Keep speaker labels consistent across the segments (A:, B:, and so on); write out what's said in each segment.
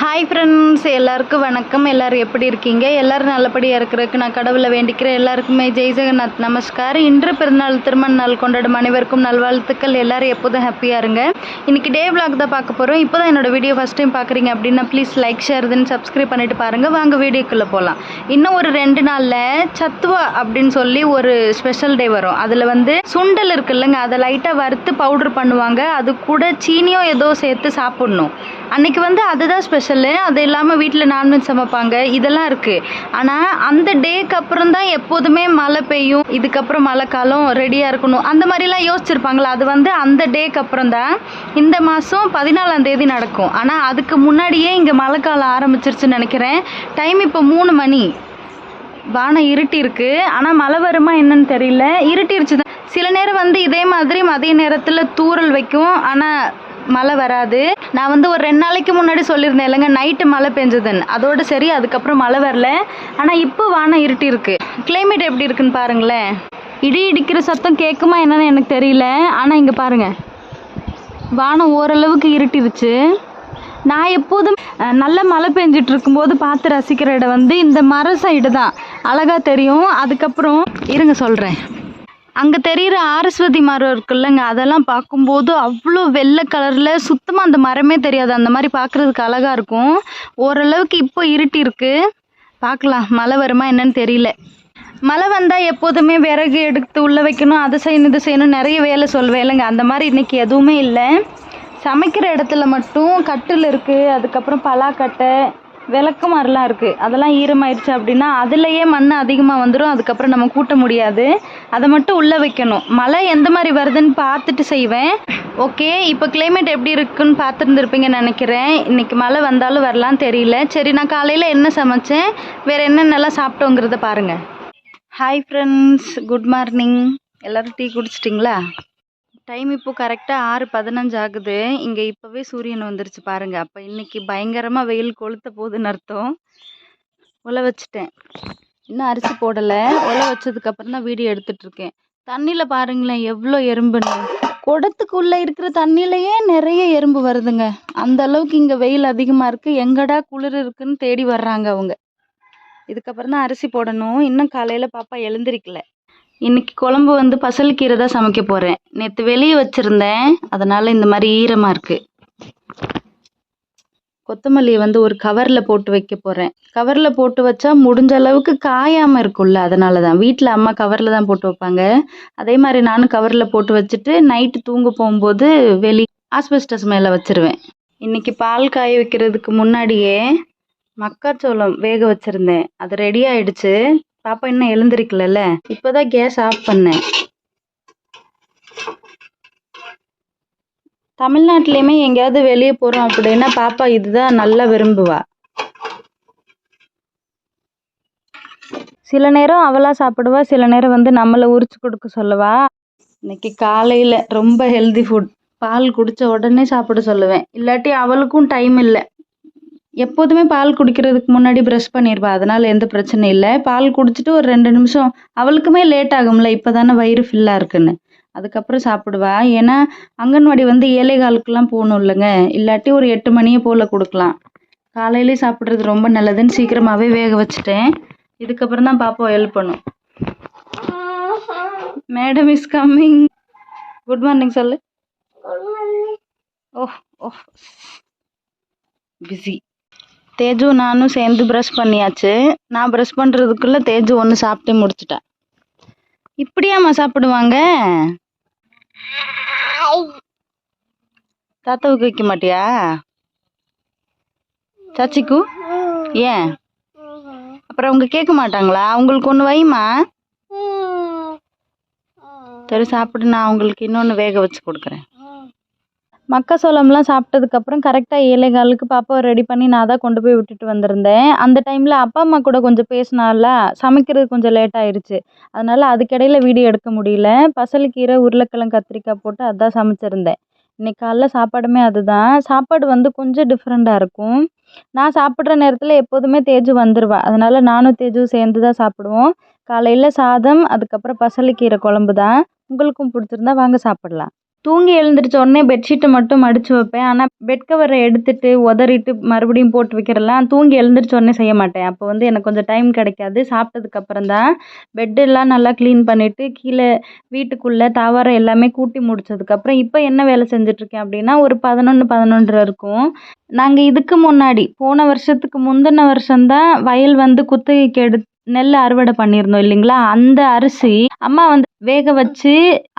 A: Hi friends எல்லாருக்கும் வணக்கம். எல்லாரும் எப்படி இருக்கீங்க? எல்லோரும் நல்லபடியாக இருக்கிறதுக்கு நான் கடவுளை வேண்டிக்கிறேன். எல்லாருக்குமே ஜெய் ஜெகநாத் நமஸ்கார் இன்று பிறந்தநாள் திருமண நாள் கொண்டாடும் அனைவருக்கும் நல்வாழ்த்துக்கள். எல்லோரும் எப்போதும் ஹாப்பியாக இருங்க. இன்றைக்கி டே விளாக் தான் பார்க்க போகிறோம் இப்போ தான் என்னோடய வீடியோ ஃபஸ்ட் டைம் பார்க்குறீங்க அப்படின்னா please like share then subscribe பண்ணிவிட்டு பாருங்கள் வாங்க வீடியோக்குள்ளே போகலாம் இன்னும் ஒரு ரெண்டு நாளில் சத்துவா அப்படின்னு சொல்லி ஒரு ஸ்பெஷல் டே வரும். அதில் வந்து சுண்டல் இருக்குல்லங்க. அதை லைட்டாக வறுத்து பவுடர் பண்ணுவாங்க. அது கூட சீனியோ ஏதோ சேர்த்து சாப்பிட்ணும். அன்னைக்கு வந்து அதுதான் ஸ்பெஷல் அது இல்லாமல் வீட்டில் நான்வெஜ் சமைப்பாங்க. இதெல்லாம் இருக்குது ஆனால் அந்த டேக்கு அப்புறம் தான் எப்போதுமே மழை பெய்யும். இதுக்கப்புறம் மழை காலம் ரெடியாக இருக்கணும். அந்த மாதிரிலாம் யோசிச்சிருப்பாங்களா? அது வந்து அந்த டேக்கு அப்புறம் தான். இந்த மாதம் பதினாலாம் தேதி நடக்கும். ஆனால் அதுக்கு முன்னாடியே இங்கே மழை காலம் ஆரம்பிச்சிருச்சுன்னு நினைக்கிறேன். டைம் இப்போ மூணு மணி. வானம் இருட்டிருக்கு ஆனால் மழை வருமா என்னன்னு தெரியல. இருட்டிருச்சு தான் சில நேரம் வந்து இதே மாதிரி மதிய நேரத்தில் தூறல் வைக்கும். ஆனால் மழை வராது. நான் வந்து ஒரு ரெண்டு நாளைக்கு முன்னாடி சொல்லியிருந்தேன் இல்லைங்க நைட்டு மழை பெஞ்சதுன்னு. அதோடு சரி அதுக்கப்புறம் மழை வரல. ஆனால் இப்போ வானம் இருட்டி இருக்குது கிளைமேட் எப்படி இருக்குன்னு பாருங்களேன். இடி இடிக்கிற சத்தம் கேட்குமா என்னன்னு எனக்கு தெரியல. ஆனால் இங்கே பாருங்கள் வானம் ஓரளவுக்கு இருட்டிருச்சு. நான் எப்போதும் நல்ல மழை பெஞ்சிட்டு இருக்கும்போது பார்த்து ரசிக்கிற இடம் வந்து இந்த மர சைடு தான். அழகாக தெரியும். அதுக்கப்புறம் இருங்க சொல்கிறேன் அங்கே தெரிகிற ஆரஸ்வதி மரம் இருக்குல்லங்க அதெல்லாம் பார்க்கும்போது அவ்வளோ வெள்ளை கலரில் சுத்தமாக அந்த மரமே தெரியாது. அந்த மாதிரி பார்க்குறதுக்கு அழகாக இருக்கும். ஓரளவுக்கு இப்போ இருட்டி இருக்குது பார்க்கலாம் மழை வருமா என்னன்னு தெரியல. மழை வந்தால் எப்போதுமே விறகு எடுத்து உள்ளே வைக்கணும் அதை செய்யணும் இது செய்யணும் நிறைய வேலை சொல்வேன் இல்லைங்க அந்த மாதிரி இன்னைக்கு எதுவுமே இல்லை. சமைக்கிற இடத்துல மட்டும் கட்டில் இருக்குது அதுக்கப்புறம் பலாக்கட்டை விளக்கு மாதிரிலாம் இருக்குது அதெல்லாம் ஈரமாயிடுச்சு அப்படின்னா அதுலேயே மண் அதிகமாக வந்துடும் அதுக்கப்புறம் நம்ம கூட்ட முடியாது. அதை மட்டும் உள்ளே வைக்கணும். மழை எந்த மாதிரி வருதுன்னு பார்த்துட்டு செய்வேன். ஓகே இப்போ கிளைமேட் எப்படி இருக்குன்னு பார்த்துருந்துருப்பீங்கன்னு நினைக்கிறேன். இன்றைக்கி மழை வந்தாலும் வரலான்னு தெரியல. சரி நான் காலையில் என்ன சமைச்சேன்? வேறு என்னென்னலாம் சாப்பிட்டோங்கிறத பாருங்கள் ஹாய் ஃப்ரெண்ட்ஸ் குட் மார்னிங் எல்லோரும் டீ குடிச்சிட்டிங்களா? டைம் இப்போ கரெக்டாக ஆறு பதினஞ்சு ஆகுது. இங்கே இப்போவே சூரியன் வந்துருச்சு பாருங்கள் அப்போ இன்றைக்கி பயங்கரமாக வெயில் கொளுத்த போகுதுன்னு அர்த்தம். உல வச்சுட்டேன். இன்னும் அரிசி போடலை. உல வச்சதுக்கப்புறம் தான் வீடியோ எடுத்துட்ருக்கேன் தண்ணியில் பாருங்களேன் எவ்வளோ எறும்புன்னு. குடத்துக்குள்ளே இருக்கிற தண்ணியிலையே நிறைய எறும்பு வருதுங்க. அந்த அளவுக்கு இங்கே வெயில் அதிகமாக இருக்குது எங்கடா குளிர் இருக்குன்னு தேடி வர்றாங்க அவங்க. இதுக்கப்புறம் தான் அரிசி போடணும். இன்னும் காலையில் பாப்பா எழுந்திரிக்கலை. இன்னைக்கு குழம்பு வந்து பசல் கீரை தான் சமைக்க போகிறேன் நேற்று வெளியே வச்சுருந்தேன். அதனால் இந்த மாதிரி ஈரமாக இருக்குது கொத்தமல்லியை வந்து ஒரு கவரில் போட்டு வைக்க போகிறேன் கவரில் போட்டு வச்சா முடிஞ்ச அளவுக்கு காயாமல் இருக்கும்ல அதனால தான். வீட்டில் அம்மா கவரில் தான் போட்டு வைப்பாங்க. அதே மாதிரி நானும் கவரில் போட்டு வச்சுட்டு நைட்டு தூங்க போகும்போது வெளி ஆஸ்பெஸ்டஸ் மேலே வச்சிருவேன். இன்னைக்கு பால் காய வைக்கிறதுக்கு முன்னாடியே மக்காச்சோளம் வேக வச்சுருந்தேன். அது ரெடி ஆயிடுச்சு. பாப்பா இன்னும் எழுந்திருக்கலல்ல? இப்போதான் கேஸ் ஆஃப் பண்ணேன். தமிழ்நாட்டிலையுமே எங்கேயாவது வெளியே போகிறோம் அப்படின்னா பாப்பா இதுதான் நல்லா விரும்புவா. சில நேரம் அவளா சாப்பிடுவா சில நேரம் வந்து நம்மளை உரிச்சு கொடுக்க சொல்லுவா. இன்னைக்கு காலையில் ரொம்ப ஹெல்தி ஃபுட் பால் குடித்த உடனே சாப்பிட சொல்லுவேன். இல்லாட்டி அவளுக்கும் டைம் இல்லை. எப்போதுமே பால் குடிக்கிறதுக்கு முன்னாடி ப்ரஷ் பண்ணிடுவா அதனால் எந்த பிரச்சனையும் இல்லை. பால் குடிச்சிட்டு ஒரு ரெண்டு நிமிஷம் அவளுக்குமே லேட் ஆகும்ல. இப்போ தானே வயிறு ஃபில்லாக இருக்குன்னு. அதுக்கப்புறம் சாப்பிடுவா. ஏன்னா அங்கன்வாடி வந்து ஏழை காலுக்கெல்லாம் போகணும் இல்லைங்க. இல்லாட்டி ஒரு எட்டு மணியை போல் கொடுக்கலாம். காலையிலே சாப்பிட்றது ரொம்ப நல்லதுன்னு சீக்கிரமாகவே வேக வச்சுட்டேன். இதுக்கப்புறம் தான் பாப்பா ஹெல்ப் பண்ணும். Madam is coming good morning சொல்லு. ஓஹ் ஓஹ் பிஸி தேஜு நானும் சேர்ந்து ப்ரஷ் பண்ணியாச்சு. நான் ப்ரஷ் பண்ணுறதுக்குள்ளே தேஜு ஒன்று சாப்பிட்டே முடிச்சிட்டா. இப்படியாம்மா சாப்பிடுவாங்க? தாத்தாவுக்கு வைக்க மாட்டியா? சச்சிக்கு? ஏன்? அப்புறம் அவங்க கேட்க மாட்டாங்களா? அவங்களுக்கு ஒன்று வைமா சரி சாப்பிடு நான் அவங்களுக்கு இன்னொன்று வேக வச்சு கொடுக்குறேன். மக்காசோளம்லாம் சாப்பிட்டதுக்கப்புறம் கரெக்டாக ஏழை காலுக்கு பாப்பாவை ரெடி பண்ணி நான் தான் கொண்டு போய் விட்டுட்டு வந்திருந்தேன். அந்த டைமில் அப்பா அம்மா கூட கொஞ்சம் பேசினால சமைக்கிறது கொஞ்சம் லேட் ஆயிடுச்சு அதனால் அதுக்கிடையில் வீடியோ எடுக்க முடியல. பசலுக்கீரை உருளைக்கிழங்கு கத்திரிக்காய் போட்டு அதான் சமைச்சிருந்தேன். இன்றைக்கி காலைல சாப்பாடுமே அதுதான். சாப்பாடு வந்து கொஞ்சம் டிஃப்ரெண்ட்டாக இருக்கும். நான் சாப்பிட்ற நேரத்தில் எப்போதுமே தேஜு வந்துடுவா அதனால் நானும் தேஜுவும் சேர்ந்து தான் சாப்பிடுவோம். காலையில் சாதம் அதுக்கப்புறம் பசலைக்கீரை குழம்பு தான் உங்களுக்கும் பிடிச்சிருந்தா வாங்க சாப்பிடலாம். தூங்கி எழுந்திரிச்ச உடனே பெட்ஷீட்டை மட்டும் மடித்து வைப்பேன். ஆனால் பெட் கவரை எடுத்துட்டு உதறிட்டு மறுபடியும் போட்டு வைக்கிறதெல்லாம் தூங்கி எழுந்திரிச்ச உடனே செய்ய மாட்டேன். அப்போ வந்து எனக்கு கொஞ்சம் டைம் கிடைக்காது. சாப்பிட்டதுக்கப்புறம் தான் பெட்டெல்லாம் நல்லா க்ளீன் பண்ணிவிட்டு கீழே வீட்டுக்குள்ளே தாவரம் எல்லாமே கூட்டி முடிச்சதுக்கப்புறம் இப்போ என்ன வேலை செஞ்சிட்ருக்கேன் அப்படின்னா ஒரு பதினொன்று பதினொன்றரை இருக்கும். நாங்கள் இதுக்கு முன்னாடி போன வருஷத்துக்கு முந்தின வருஷம்தான் வயல் வந்து குத்தகைக்கு எடுத்து நெல் அறுவடை பண்ணியிருந்தோம் இல்லைங்களா? அந்த அரிசி அம்மா வந்து வேக வச்சு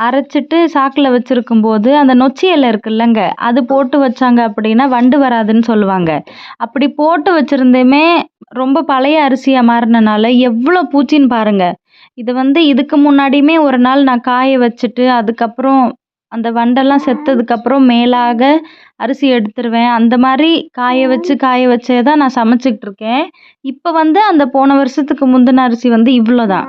A: அரைச்சிட்டு சாக்கில் வச்சுருக்கும் போது அந்த நொச்சி இலை இருக்குல்லங்க அது போட்டு வச்சாங்க அப்படின்னா வண்டு வராதுன்னு சொல்லுவாங்க. அப்படி போட்டு வச்சுருந்தேமே ரொம்ப பழைய அரிசியாக மாறினனால எவ்வளோ பூச்சின்னு பாருங்க. இது வந்து இதுக்கு முன்னாடியுமே ஒரு நாள் நான் காய வச்சுட்டு அதுக்கப்புறம் அந்த வண்டெல்லாம் செத்ததுக்கப்புறம் மேலாக அரிசி எடுத்துருவேன். அந்த மாதிரி காய வச்சு காய வச்சே தான் நான் சமைச்சிக்கிட்டு இருக்கேன் இப்போ வந்து அந்த போன வருஷத்துக்கு முந்தின அரிசி வந்து இவ்வளோ தான்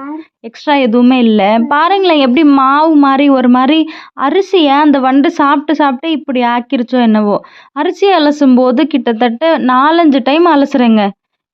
A: எக்ஸ்ட்ரா எதுவுமே இல்லை. பாருங்களேன் எப்படி மாவு மாதிரி ஒரு மாதிரி அரிசியை அந்த வண்டு சாப்பிட்டு சாப்பிட்டு இப்படி ஆக்கிருச்சோ என்னவோ. அரிசி அலசும் போது கிட்டத்தட்ட நாலஞ்சு டைம் அலசுறேங்க.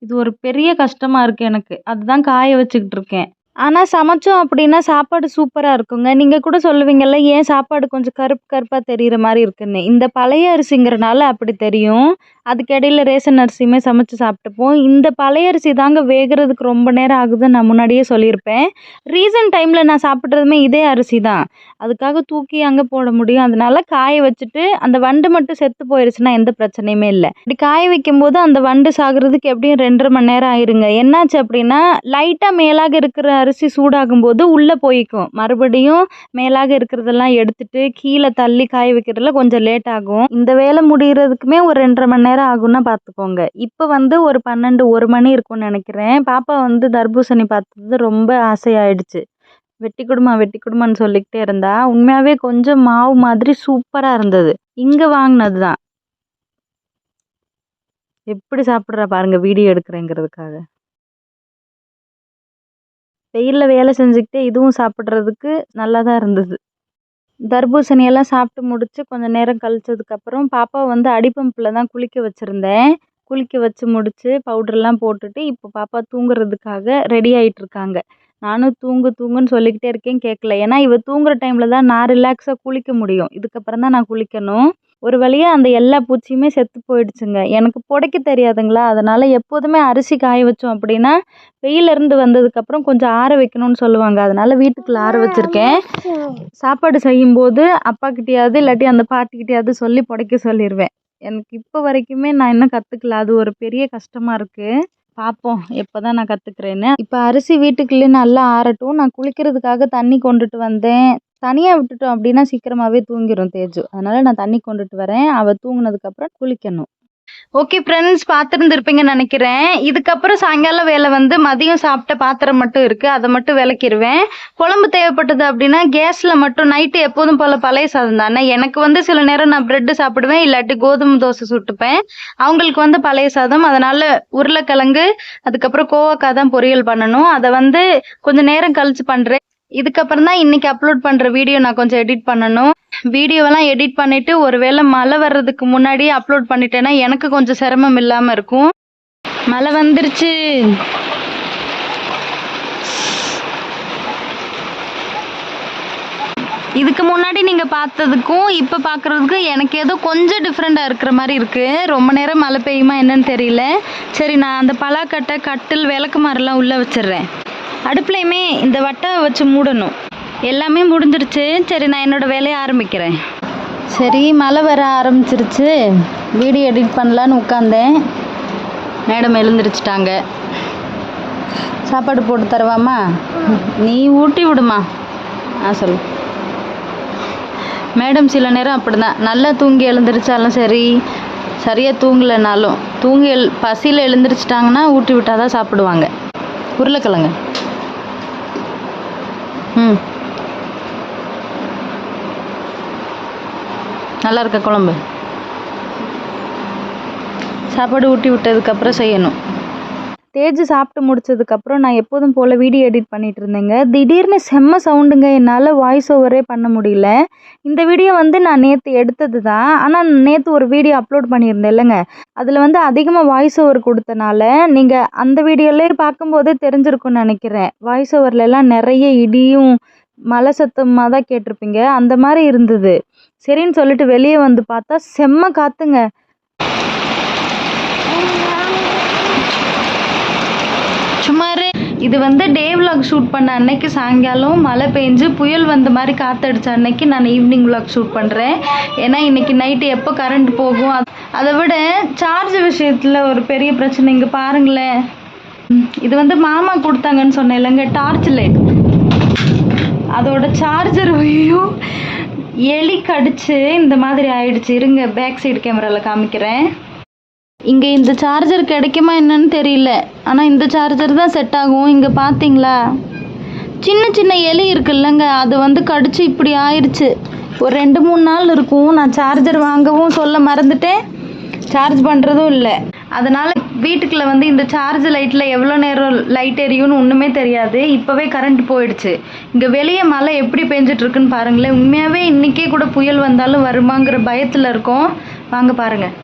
A: இது ஒரு பெரிய கஷ்டமாக இருக்குது எனக்கு. அதுதான் காய வச்சுக்கிட்டு இருக்கேன் ஆனால் சமைச்சோம் அப்படின்னா சாப்பாடு சூப்பராக இருக்குங்க. நீங்கள் கூட சொல்லுவீங்கள்ல ஏன் சாப்பாடு கொஞ்சம் கருப்பு கருப்பாக தெரிகிற மாதிரி இருக்குன்னு. இந்த பழைய அரிசிங்கிறனால அப்படி தெரியும். அதுக்கிடையில் ரேஷன் அரிசியுமே சமைச்சு சாப்பிட்டுப்போம். இந்த பழைய அரிசி தாங்க வேகிறதுக்கு ரொம்ப நேரம் ஆகுதுன்னு நான் முன்னாடியே சொல்லியிருப்பேன். ரீசன்ட் டைமில் நான் சாப்பிட்றதுமே இதே அரிசி தான். அதுக்காக தூக்கி அங்கே போட முடியும். அதனால காய வச்சுட்டு அந்த வண்டு மட்டும் செத்து போயிருச்சுன்னா எந்த பிரச்சனையுமே இல்லை. இப்படி காய வைக்கும்போது அந்த வண்டு சாகுறதுக்கு எப்படியும் ரெண்டரை மணி நேரம் ஆயிருங்க. என்னாச்சு அப்படின்னா லைட்டாக மேலாக இருக்கிற அரிசி சூடாகும் போது உள்ளே போய்க்கும். மறுபடியும் மேலாக இருக்கிறதெல்லாம் எடுத்துட்டு கீழே தள்ளி காய வைக்கிறதுல கொஞ்சம் லேட் ஆகும். இந்த வேலை முடிகிறதுக்குமே ஒரு ரெண்டரை மணி நேரம் ஆகும்னா பார்த்துக்கோங்க இப்போ வந்து ஒரு பன்னெண்டு ஒரு மணி இருக்கும்னு நினைக்கிறேன். பாப்பா வந்து தர்பூசணி பார்த்தது ரொம்ப ஆசையாயிடுச்சு. வெட்டி கொடுமா வெட்டி கொடுமான்னு சொல்லிக்கிட்டே இருந்தா. உண்மையாகவே கொஞ்சம் மாவு மாதிரி சூப்பராக இருந்தது. இங்கே வாங்கினது தான் எப்படி சாப்பிட்றா பாருங்க வீடியோ எடுக்கிறேங்கிறதுக்காக. வெயிலில் வேலை செஞ்சுக்கிட்டே இதுவும் சாப்பிட்றதுக்கு நல்லா தான் இருந்தது. தர்பூசணி எல்லாம் சாப்பிட்டு முடித்து கொஞ்சம் நேரம் கழிச்சதுக்கப்புறம் பாப்பா வந்து அடிப்பம்பில் தான் குளிக்க வச்சுருந்தேன். குளிக்க வச்சு முடித்து பவுடர்லாம் போட்டுட்டு இப்போ பாப்பா தூங்குறதுக்காக ரெடி ஆகிட்ருக்காங்க நானும் தூங்கு தூங்குன்னு சொல்லிக்கிட்டே இருக்கேன் கேட்கல ஏன்னா இவள் தூங்குற டைமில் தான் நான் ரிலாக்ஸாக குளிக்க முடியும். இதுக்கப்புறம் தான் நான் குளிக்கணும். ஒரு வழியாக அந்த எல்லா பூச்சியுமே செத்து போயிடுச்சுங்க. எனக்கு புடைக்க தெரியாதுங்களா? அதனால் எப்போதுமே அரிசி காய வச்சோம் அப்படின்னா வெயிலேருந்து வந்ததுக்கப்புறம் கொஞ்சம் ஆற வைக்கணும்னு சொல்லுவாங்க. அதனால் வீட்டுக்குள்ளே ஆற வச்சுருக்கேன். சாப்பாடு செய்யும்போது அப்பாக்கிட்டேயாவது இல்லாட்டி அந்த பாட்டிக்கிட்டேயாவது சொல்லி புடைக்க சொல்லிடுவேன் எனக்கு இப்போ வரைக்குமே நான் இன்னும் கற்றுக்கல அது ஒரு பெரிய கஷ்டமாக இருக்குது பார்ப்போம் எப்போ தான் நான் கற்றுக்குறேன்னு இப்போ அரிசி வீட்டுக்குள்ளே நல்லா ஆறட்டும். நான் குளிக்கிறதுக்காக தண்ணி கொண்டுட்டு வந்தேன். தனியாக விட்டுட்டோம் அப்படின்னா சீக்கிரமாகவே தூங்கிடும் தேஜு. அதனால் நான் தண்ணி கொண்டுட்டு வரேன். அவள் தூங்கினதுக்கப்புறம் குளிக்கணும். ஓகே ஃப்ரெண்ட்ஸ் பார்த்துருந்துருப்பீங்கன்னு நினைக்கிறேன். இதுக்கப்புறம் சாயங்காலம் வேலை வந்து மதியம் சாப்பிட்ட பாத்திரம் மட்டும் இருக்குது அதை மட்டும் விளக்கிடுவேன் குழம்பு தேவைப்பட்டது அப்படின்னா கேஸில் மட்டும் நைட்டு எப்போதும் போல் பழைய சாதம் தானே? எனக்கு வந்து சில நேரம் நான் ப்ரெட்டு சாப்பிடுவேன் இல்லாட்டி கோதுமை தோசை சுட்டுப்பேன். அவங்களுக்கு வந்து பழைய சாதம். அதனால் உருளைக்கிழங்கு அதுக்கப்புறம் கோவக்காய் தான் பொரியல் பண்ணணும். அதை வந்து கொஞ்சம் நேரம் கழிச்சு பண்ணுறேன் இதுக்கப்புறம் தான் இன்னைக்கு அப்லோட் பண்ணுற வீடியோ நான் கொஞ்சம் எடிட் பண்ணணும். வீடியோவெல்லாம் எடிட் பண்ணிவிட்டு ஒருவேளை மழை வர்றதுக்கு முன்னாடியே அப்லோட் பண்ணிட்டேன்னா எனக்கு கொஞ்சம் சிரமம் இல்லாமல் இருக்கும். மழை வந்துருச்சு. இதுக்கு முன்னாடி நீங்கள் பார்த்ததுக்கும் இப்போ பார்க்குறதுக்கும் எனக்கு ஏதோ கொஞ்சம் டிஃப்ரெண்ட்டாக இருக்கிற மாதிரி இருக்குது ரொம்ப நேரம் மழை பெய்யுமா என்னன்னு தெரியல. சரி நான் அந்த பலாக்கட்டை கட்டில் விளக்கு மாதிரிலாம் உள்ளே வச்சிடுறேன். அடுப்புலையுமே இந்த வட்டை வச்சு மூடணும். எல்லாமே முடிஞ்சிருச்சு. சரி நான் என்னோடய வேலையை ஆரம்பிக்கிறேன். சரி மழை வர ஆரம்பிச்சிருச்சு. வீடியோ எடிட் பண்ணலான்னு உட்காந்தேன் மேடம் எழுந்திரிச்சிட்டாங்க. சாப்பாடு போட்டு தருவாமா? நீ ஊட்டி விடுமா? ஆ சொல்லு. மேடம் சில நேரம் அப்படி தான் நல்லா தூங்கி எழுந்திரிச்சாலும் சரி சரியாக தூங்கலைனாலும் தூங்கி எழு பசியில் எழுந்திரிச்சிட்டாங்கன்னா ஊட்டி விட்டால் தான் சாப்பிடுவாங்க. உருளைக்கிழங்கு. நல்லா இருக்க குழம்பு. சாப்பாடு ஊட்டி விட்டதுக்கப்புறம் செய்யணும். தேஜ் சாப்பிட்டு முடிச்சதுக்கப்புறம் நான் எப்போதும் போல் வீடியோ எடிட் பண்ணிகிட்டு இருந்தேங்க. திடீர்னு செம்ம சவுண்டுங்க என்னால் வாய்ஸ் ஓவரே பண்ண முடியல. இந்த வீடியோ வந்து நான் நேற்று எடுத்தது தான் ஆனால் நேற்று ஒரு வீடியோ அப்லோட் பண்ணியிருந்தேன் இல்லைங்க. அதில் வந்து அதிகமாக வாய்ஸ் ஓவர் கொடுத்தனால நீங்கள் அந்த வீடியோலே பார்க்கும்போதே தெரிஞ்சிருக்கும்னு நினைக்கிறேன். வாய்ஸ் ஓவர்லலாம் நிறைய இடியும் மலை சத்தமாக தான் கேட்டிருப்பீங்க. அந்த மாதிரி இருந்தது. சரின்னு சொல்லிட்டு வெளியே வந்து பார்த்தா செம்ம காத்துங்க சும்மா இரு. இது வந்து டே விலாக் ஷூட் பண்ண அன்னைக்கு சாயங்காலம் மழை பெஞ்சு புயல் வந்த மாதிரி காத்தடிச்ச அன்னைக்கு நான் ஈவினிங் விலாக் ஷூட் பண்ணுறேன் ஏன்னா இன்னைக்கு நைட்டு எப்போ கரண்ட் போகும்? அதை விட சார்ஜ் விஷயத்தில் ஒரு பெரிய பிரச்சனை. இங்கே பாருங்களேன். இது வந்து மாமா கொடுத்தாங்கன்னு சொன்னேன் இல்லைங்க டார்ச் லைட் அதோட சார்ஜர் ஐயோ எலி கடிச்சு இந்த மாதிரி ஆயிடுச்சு. இருங்க பேக் சைடு கேமராவில் காமிக்கிறேன். இங்கே இந்த சார்ஜர் கிடைக்குமா என்னன்னு தெரியல. ஆனால் இந்த சார்ஜர் தான் செட் ஆகும். இங்கே பார்த்தீங்களா சின்ன சின்ன எலி இருக்குல்லங்க. அது வந்து கடிச்சு இப்படி ஆயிடுச்சு ஒரு ரெண்டு மூணு நாள் இருக்கும். நான் சார்ஜர் வாங்கவும் சொல்ல மறந்துட்டேன். சார்ஜ் பண்ணுறதும் இல்லை. அதனால் வீட்டுக்குள்ள வந்து இந்த சார்ஜ் லைட்டில் எவ்வளோ நேரம் லைட் எரியும்னு ஒன்றுமே தெரியாது. இப்போவே கரண்ட் போயிடுச்சு. இங்கே வெளியே மழை எப்படி பெஞ்சிட்ருக்குன்னு பாருங்களேன். உண்மையாகவே இன்றைக்கே கூட புயல் வந்தாலும் வருமாங்கிற பயத்தில் இருக்கோம். வாங்க பாருங்கள்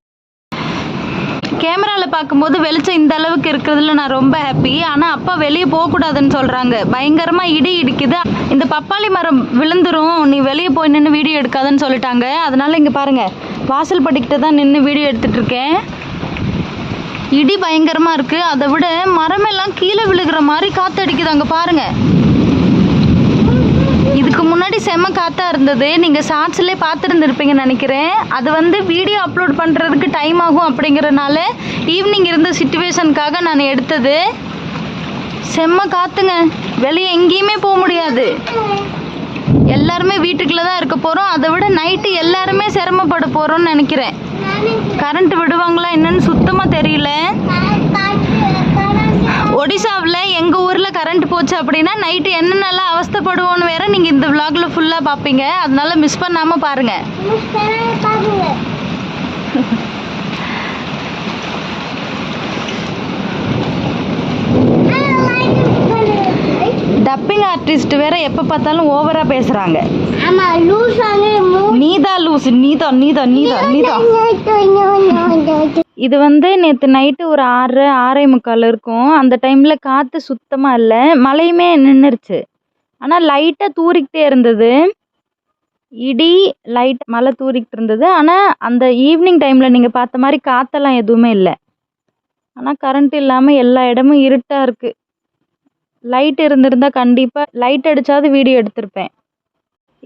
A: கேமராவில் பார்க்கும்போது வெளிச்சம் இந்த அளவுக்கு இருக்கிறதுல நான் ரொம்ப ஹாப்பி ஆனால் அப்பா வெளியே போகக்கூடாதுன்னு சொல்கிறாங்க பயங்கரமாக இடி இடிக்குது. இந்த பப்பாளி மரம் விழுந்துரும். நீ வெளியே போய் நின்று வீடியோ எடுக்காதுன்னு சொல்லிட்டாங்க. அதனால் இங்கே பாருங்கள் வாசல் படிக்கிட்ட தான் நின்று வீடியோ எடுத்துட்டு இருக்கேன். இடி பயங்கரமாக இருக்குது அதை விட மரமெல்லாம் கீழே விழுகிற மாதிரி காற்றடிக்குது அங்கே பாருங்கள் இதுக்கு முன்னாடி செம்ம காத்தா இருந்தது. நீங்கள் ஷார்ட்ஸ்லேயே பார்த்துருந்துருப்பீங்கன்னு நினைக்கிறேன். அது வந்து வீடியோ அப்லோட் பண்ணுறதுக்கு டைம் ஆகும் அப்படிங்கிறனால ஈவினிங் இருந்த சுச்சுவேஷனுக்காக நான் எடுத்தது. செம்ம காத்துங்க. வெளியே எங்கேயுமே போக முடியாது. எல்லாருமே வீட்டுக்குள்ளே தான் இருக்க போகிறோம் அதை விட நைட்டு எல்லாருமே சிரமப்பட போகிறோம்னு நினைக்கிறேன். கரண்ட் விடுவாங்களா என்னன்னு சுத்தமாக தெரியல. ஒடிசாவில் எங்கள் ஊரில் கரண்ட் போச்சு அப்படின்னா நைட்டு என்னென்னலாம் அவஸ்தைப்படுவோன்னு வேற நீங்கள் இந்த vlogல ஃபுல்லாக பார்ப்பீங்க அதனால மிஸ் பண்ணாமல் பாருங்கள் டப்பிங் ஆர்டிஸ்ட் வேற எப்போ பார்த்தாலும் ஓவராக பேசுகிறாங்க
B: ஆமா லூஸ் ஆனது மூ
A: நீதா லூஸ் நீதா நீதா நீதா நீதா இது வந்து நேற்று நைட்டு ஒரு ஆறு ஆறே முக்கால் இருக்கும். அந்த டைமில் காற்று சுத்தமாக இல்லை. மழையுமே நின்றுருச்சு ஆனால் லைட்டாக தூறிக்கிட்டே இருந்தது. இடி லைட் மழை தூறிக்கிட்டு இருந்தது. ஆனால் அந்த ஈவினிங் டைமில் நீங்கள் பார்த்த மாதிரி காற்றெல்லாம் எதுவுமே இல்லை. ஆனால் கரண்ட் இல்லாமல் எல்லா இடமும் இருட்டாக இருக்குது லைட் இருந்திருந்தால் கண்டிப்பாக லைட் அடித்தாவது வீடியோ எடுத்திருப்பேன்.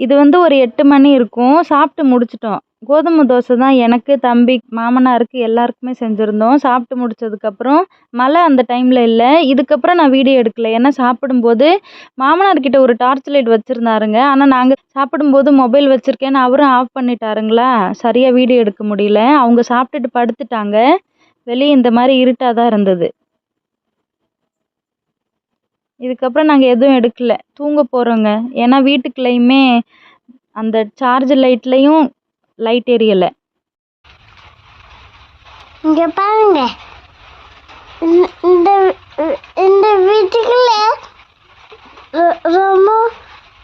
A: இது வந்து ஒரு எட்டு மணி இருக்கும். சாப்பிட்டு முடிச்சிட்டோம். கோதுமை தோசை தான் எனக்கு தம்பி மாமனாருக்கு எல்லாருக்குமே செஞ்சுருந்தோம். சாப்பிட்டு முடிச்சதுக்கப்புறம் மழை அந்த டைமில் இல்லை. இதுக்கப்புறம் நான் வீடியோ எடுக்கலை. ஏன்னா சாப்பிடும்போது மாமனார்கிட்ட ஒரு டார்ச் லைட் வச்சுருந்தாருங்க. ஆனால் நாங்கள் சாப்பிடும்போது மொபைல் வச்சுருக்கேன்னு அவரும் ஆஃப் பண்ணிட்டாருங்களா? சரியாக வீடியோ எடுக்க முடியல. அவங்க சாப்பிட்டுட்டு படுத்துட்டாங்க. வெளியே இந்த மாதிரி இருட்டாக தான் இருந்தது. இதுக்கப்புறம் நாங்கள் எதுவும் எடுக்கலை. தூங்க போகிறோங்க ஏன்னா வீட்டுக்குள்ளேயுமே அந்த சார்ஜ் லைட்லேயும் லைட் எரியலை.
B: இங்க பாருங்க. இந்த- இந்த இந்த வீட்டுக்குள்ள ரொம்ப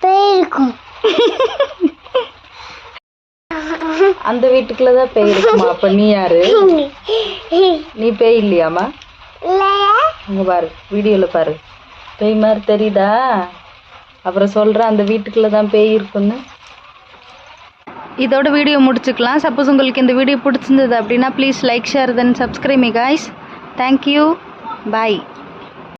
B: பேய் இருக்கும்.
A: அந்த வீட்டுக்குள்ள தான் பேய் இருக்குமா? அப்போ நீ யாரு? நீ பேய் இல்லையாம்மா?
B: இல்லையா
A: அங்கே பாரு வீடியோவில் பாரு. பேய் மாதிரி தெரியுதா? அப்புறம் சொல்கிறேன் அந்த வீட்டுக்குள்ளே தான் பேய் இருக்குன்னு இதோட வீடியோ முடிச்சுக்கலாம். சப்போஸ் உங்களுக்கு இந்த வீடியோ பிடிச்சிருந்தது அப்படின்னா please like share then subscribe me guys thank you bye